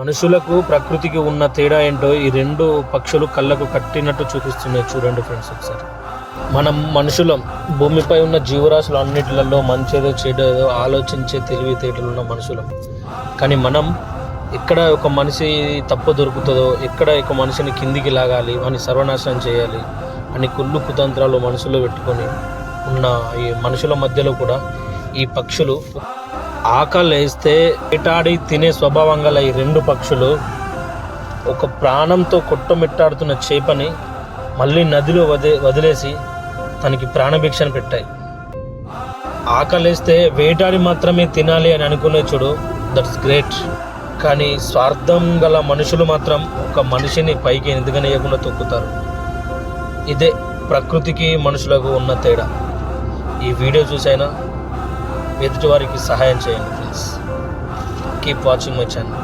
మనుషులకు ప్రకృతికి ఉన్న తేడా ఏంటో ఈ రెండు పక్షులు కళ్ళకు కట్టినట్టు చూపిస్తున్నాయి చూడండి ఫ్రెండ్స్ ఒకసారి. మనం మనుషులం భూమిపై ఉన్న జీవరాశులు అన్నిటిలలో మంచిదో చెడేదో ఆలోచించే తెలివితేటలు ఉన్న మనుషులం. కానీ మనం ఎక్కడ ఒక మనిషి తప్పు దొరుకుతుందో ఎక్కడ ఒక మనిషిని కిందికి లాగాలి అని సర్వనాశనం చేయాలి అని కుళ్ళు కుతంత్రాలు మనసులో పెట్టుకొని ఉన్న ఈ మనుషుల మధ్యలో కూడా ఈ పక్షులు ఆకలి వేస్తే వేటాడి తినే స్వభావం గల ఈ రెండు పక్షులు ఒక ప్రాణంతో కొట్టమిట్టాడుతున్న చేపని మళ్ళీ నదిలో వదే వదిలేసి తనకి ప్రాణభిక్షను పెట్టాయి. ఆకలేస్తే వేటాడి మాత్రమే తినాలి అని అనుకునే చూడు దట్స్ గ్రేట్. కానీ స్వార్థం గల మనుషులు మాత్రం ఒక మనిషిని పైకి ఎందుకనేయకుండా తొక్కుతారు. ఇదే ప్రకృతికి మనుషులకు ఉన్న తేడా. ఈ వీడియో చూసైనా ఎదుటివారికి సహాయం చేయండి please keep watching my channel